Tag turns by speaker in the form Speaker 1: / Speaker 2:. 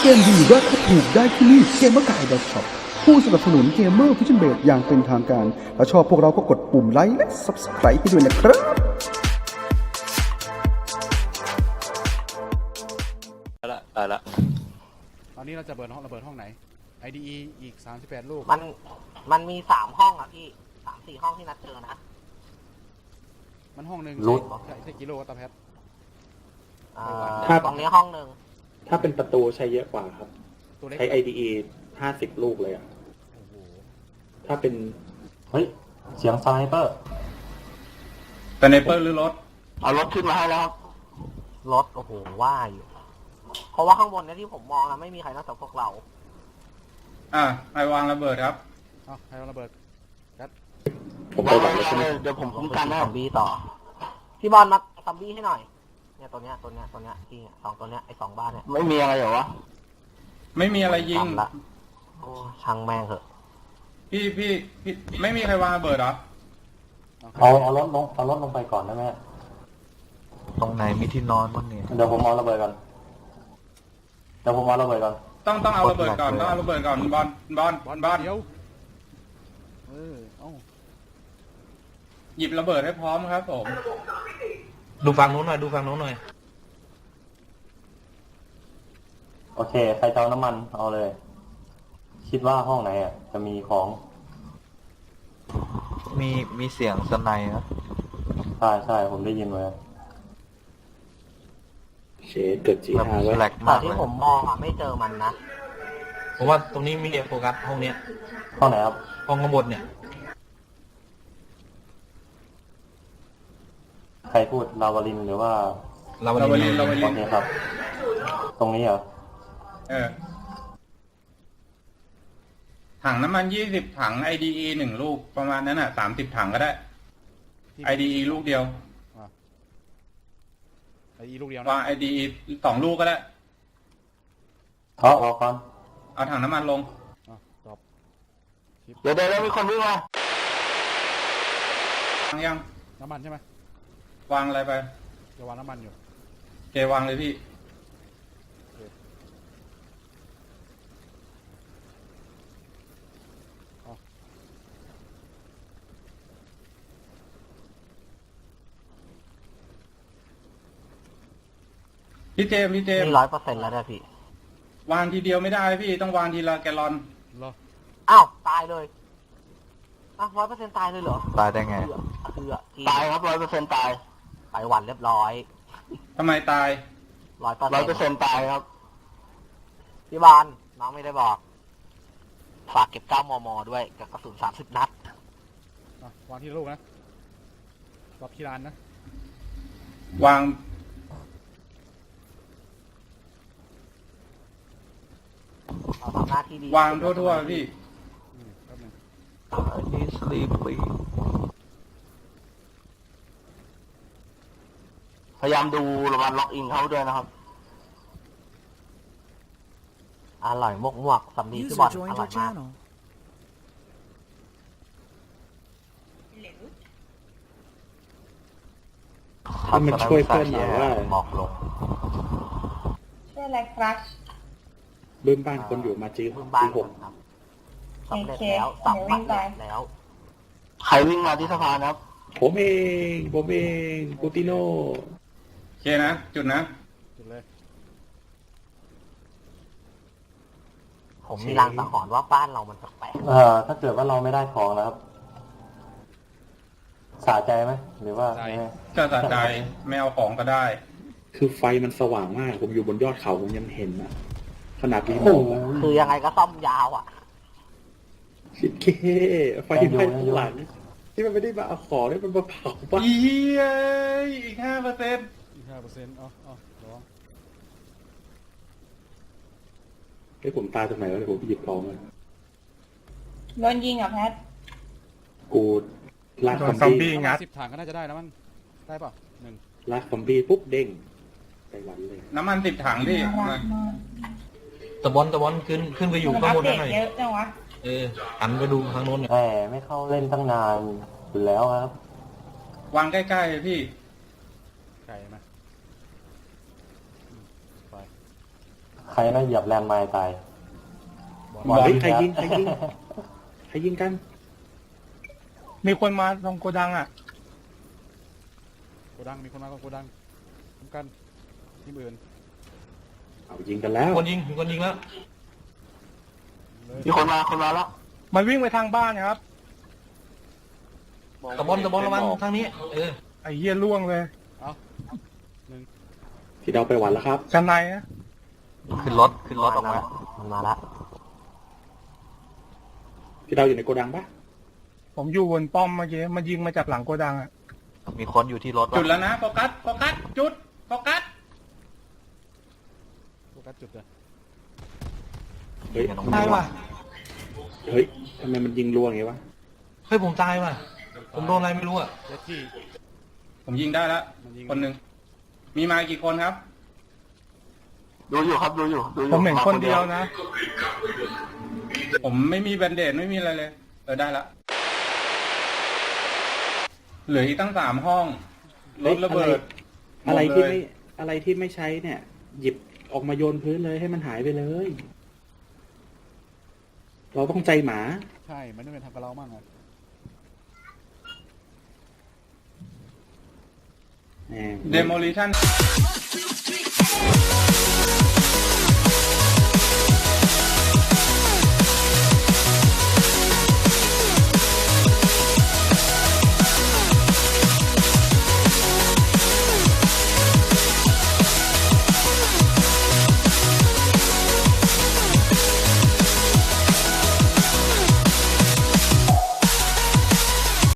Speaker 1: เกมดีราคาถูกได้ที่นี่เกมเมอร์กายดอทช็อปผู้สนับสนุนเกมเมอร์ฟิชเชนเบดอย่างเป็นทางการถ้าชอบพวกเราก็กดปุ่มไลค์และ Subscribe ให้ด้วยนะครับ
Speaker 2: ได้ละได้ละ
Speaker 3: ตอนนี้เราจะเบิดห้องระเบิดห้องไหน IDE อีก 38 ลูก
Speaker 4: มันมันมีสามห้องอะพี่สามสี่ห้องที่นัดเจอนะ
Speaker 3: มันห้องหนึ่ง
Speaker 4: รูท
Speaker 3: ใช่ใช่กิโลวัตตาแพท
Speaker 4: อ่า
Speaker 5: ครับ
Speaker 4: ตรงนี้ห้องหนึ่ง
Speaker 5: ถ้าเป็นประตูใช้เยอะกว่าครับ
Speaker 3: ตัวเล็ก
Speaker 5: ใช้ IDE ห้าสิบลูกเลยอะ
Speaker 3: โอ้โห
Speaker 5: ถ้าเป็น
Speaker 6: เฮ้ย เสียงสไนเปอร์
Speaker 7: สไนเปอร์หรือรถ
Speaker 4: เอารถขึ้นมาให้แล้วครับรถโอ้โหว่าอยู่ เพราะว่าข้างบนเนี่ยที่ผมมองนะไม่มีใครนอกจากพวกเรา
Speaker 7: อะไอวางระเบิดครับ
Speaker 3: เอาใครเอาระเบิด
Speaker 5: ผมไปหลังเลยใช่ไหม
Speaker 4: เดี๋ยวผมคุ้มกันให้ซอมบี้ต่อ พี่บอลมาซอมบี้ให้หน่อย เนี่ยตัวเนี้ยตัวเนี้ยตัวเนี้ยที่เนี่ยสองตัวเนี้ยไอ้สองบ้านเนี่ย
Speaker 2: ไม่มีอะไรเหรอวะ
Speaker 7: ไม่มีอะไรยิง
Speaker 4: ทำละโอ้ช่างแม่งเถอะ
Speaker 7: พี่พี่พี่ไม่มีใครวางระเบิดเหรอ
Speaker 6: เอาเอารถลงเอารถลงไปก่อนได้ไหม
Speaker 2: ตรงไหนมีที่นอนบ้างเนี่ย
Speaker 6: เดี๋ยวผมเอาระเบิดก่อนเดี๋ยวผมเอาระเบิดก่อน
Speaker 7: ต้องต้องเอาระเบิดก่อนต้องเอาระเบิดก่อนบอลบอล
Speaker 3: บอล
Speaker 7: บอล
Speaker 3: เดียวเออเอ้า
Speaker 7: หยิบระเบิดให้พร้อมครับผม
Speaker 2: ดูฝั่งนู้นหน่อย ดูฝั่งนู้นหน่อย
Speaker 6: โอเค ใครจะเอาน้ำมันเอาเลย คิดว่าห้องไหนอะ จะมีของ
Speaker 2: มีมีเสียงสไนนะ
Speaker 6: ใช่ใช่ผมได้ยินมา
Speaker 5: เชดเกิดจี
Speaker 2: แบบ
Speaker 5: ห้าไว้
Speaker 2: แหลก
Speaker 4: แต่
Speaker 2: มากเล
Speaker 4: ที่
Speaker 2: ย
Speaker 4: ผมมองอะไม่เจอมันนะ
Speaker 2: ผมว่าตรงนี้มีโฟกัสห้องเนี้ย
Speaker 6: ห้องไหนครับ
Speaker 2: ห้องข้างบนเนี่ย
Speaker 6: ใครพูดลาวาลินหรือว่า
Speaker 2: เราวัน
Speaker 7: เราวัน
Speaker 2: นี้
Speaker 7: นี้เราวัน
Speaker 6: โอ
Speaker 7: นี้
Speaker 6: เคครับ ตรงนี้เหรอ
Speaker 7: เออ ถังน้ำมันยี่สิบถัง IDE หนึ่งลูกประมาณนั้นอะสามสิบถังก็ได้
Speaker 3: ที่
Speaker 7: IDE ลูกเดียว
Speaker 3: IDE ลูกเดียว
Speaker 7: วา
Speaker 3: นะ
Speaker 7: ง IDE สองลูกก็ได้
Speaker 6: เอาออกก่อน
Speaker 7: เอาถังน้ำมันลง
Speaker 3: อะตอบ
Speaker 2: เดี๋ยวเดี๋ยวมีคนวิ่งมา
Speaker 7: วางยัง
Speaker 3: น้ำมันใช่ไหม
Speaker 7: วางอะไรไป
Speaker 3: จะวางน้ำมันอยู่
Speaker 7: เกวางเลยพี่ พี่เจมส์พี่เจมส์
Speaker 4: นี่ร้อยเปอร์เซ็นต์แล้วนะพี่
Speaker 7: วางทีเดียวไม่ได้พี่ต้องวางทีละแกลลอน
Speaker 3: เหรอ
Speaker 4: อ้าว ตายเลยอ้าวร้อยเปอร์เซ็นต์ตายเลยเหรอ
Speaker 2: ตายได้ไง
Speaker 4: เพื่อเพื่อตายครับร้อยเปอร์เซ็นต์ตาย ไปหวันเรียบร้อย
Speaker 7: ทำไมตาย
Speaker 4: ร้อยเปอร์
Speaker 2: ร้อยเปอร์เซ็
Speaker 4: เซ็
Speaker 2: น
Speaker 4: นต์
Speaker 2: ต์ตายครับ
Speaker 4: พี่บอลน้องไม่ได้บอก ฝากเก็บเก้ามมด้วยกับกระสุนสามสิบนัด
Speaker 3: อะวางที่ละลูกนะตอบคีรานนะ
Speaker 7: วาง
Speaker 4: เราทำหน้าที่ดี
Speaker 7: วางทั่วๆพี่
Speaker 3: อืมแป๊บหนึง
Speaker 2: นี่สลีป
Speaker 4: พยายามดูระวังล็อกอินเขาด้วยนะครับ อร่อยมกมวกๆสำลีพี่บอลอร่อยมาก
Speaker 5: ให้มันช่วยเพื่อนหน่อยว่า
Speaker 2: หมอกลง
Speaker 8: ชื่ออะไรครับ
Speaker 5: เบื้องบ้านคนอยู่มาจี
Speaker 4: เพิ่งบ้าน
Speaker 5: จีหก
Speaker 4: ครับสำเร็จ
Speaker 8: โอเค
Speaker 4: แล้วสับ
Speaker 8: เดี๋ยววิ่
Speaker 4: ปัด
Speaker 8: งไป
Speaker 4: แล้ว ใครวิ่งมาที่สะพานครับ
Speaker 5: ผมเอง ผมเองกูติโน่
Speaker 7: โอ เคนะ จุดนะ
Speaker 3: จุดเลย
Speaker 4: ผมมีรางสังหรณ์ว่าบ้านเรามันแปลก
Speaker 6: เอ่อถ้าเกิดว่าเราไม่ได้ของนะครับสะใจไหมหรือว่าไม่
Speaker 7: ก็สะใจไม่เอาของก็ได้
Speaker 5: คือไฟมันสว่างมาก ผมอยู่บนยอดเขาผมยังเห็นอะขนาดนี้
Speaker 6: โอ้โห
Speaker 4: ๆคือยังไงก็ซ่อมยาวอะ
Speaker 5: ชิดเคไฟไหม้ข้างหลังที่มันไม่ได้มาเอาของนี่มันมาเผาบ้าน
Speaker 7: อีเอ้ยอีกห้าเปอร์เซ็นต์
Speaker 3: อีกห้าเปอร์เซ็นต์อ๋ออ๋อรอ
Speaker 5: ให้ผมตายตรงไหนวะเดี๋ยวผมไปหยิบของมา
Speaker 8: โดนยิงเหรอะแพท
Speaker 5: กูลาก
Speaker 7: โด
Speaker 5: ซอนม
Speaker 7: ซอม
Speaker 5: บี้
Speaker 7: บี้งัด
Speaker 3: สิบถังก็น่าจะได้แล้วมั้งได้ป่ะหนึ่ง
Speaker 5: ลากซอมบี้ปุ๊บเด้งไปหวันเลย
Speaker 7: น้ำมันสิบถังพี่
Speaker 8: น่ารั
Speaker 7: มาก
Speaker 8: มาก
Speaker 2: ตะบอลตะบอลขึ้นขึ้นไปอยู่ข้างบนนั่นหน่อย
Speaker 8: เยอะจังวะ
Speaker 2: เออหันไปดูทางโน้นหน่อย
Speaker 6: แหมไม่เข้าเล่นตั้งนานอยู่แล้วครับ
Speaker 7: วางใกล้ๆเลยพี่
Speaker 3: ไก่มาอืมไป
Speaker 6: ใใครน่าเหยียบแลนด์ไมล์ตาย
Speaker 5: บอลเฮ้ยใครยิงใครยิงใครยิงกัน
Speaker 7: มีคนมาตรงโกดังอะ
Speaker 3: โกดังมีคนมาก็โกดังทำกันทีมอื่น
Speaker 5: เอายิงกันแล้ว
Speaker 2: คนยิงมีคนยิงแล้ว
Speaker 3: เลย
Speaker 4: มีคนมาคนมาแล้ว
Speaker 7: มันวิ่งไปทางบ้านครับ
Speaker 2: ตะบอลตะบอลระวังทางนี้ เออ
Speaker 7: ไอ้เหี้ยล่วงเลย
Speaker 3: เอาหนึ่ง
Speaker 5: พี่เดาไปหวันแล้วครับ
Speaker 7: ชั้นในนะ
Speaker 2: ขึ้นรถขึ้นรถออกมา
Speaker 4: มันมาแล้ว
Speaker 5: พี่เดาอยู่ในโกดังปะ
Speaker 7: ผมอยู่บนป้อมเมื่อกี้มันยิงมาจากหลังโกดังอะ
Speaker 2: มีคนอยู่ที่รถ
Speaker 7: จุดแล้วนะโฟกัสโฟกัสจุดโฟกัส
Speaker 3: โฟกัสจุดเลย
Speaker 5: เฮ้ย
Speaker 2: ตายว่ะ
Speaker 5: เฮ้ยทำไมมันยิงรัวอย่างงี้วะ
Speaker 2: เฮ้ยผมตายว่ะ ผมโดนอะไรไม่รู้อะ
Speaker 3: เจสซี่
Speaker 7: ผมยิงได้แล้ว
Speaker 3: มันยิง
Speaker 7: คนหนึ่งมีมากี่คนครับ
Speaker 4: ดูอยู่ครับดูอยู่ดูอยู่
Speaker 7: ผมเห็นคนเดียวนะ ผมไม่มีแบนเดดไม่มีอะไรเลย เออได้ละเหลืออีกตั้งสามห้องรถระเบิด
Speaker 5: อะไร
Speaker 7: หม
Speaker 5: ที่
Speaker 7: ดเลย
Speaker 5: ไม่อะไรที่ไม่ใช้เนี่ย หยิบออกมาโยนพื้นเลยให้มันหายไปเลย เราต้องใจหมา
Speaker 3: ใช่ มันต้องเป็นทำกับเรามั่งอะ
Speaker 5: แหม
Speaker 7: demolition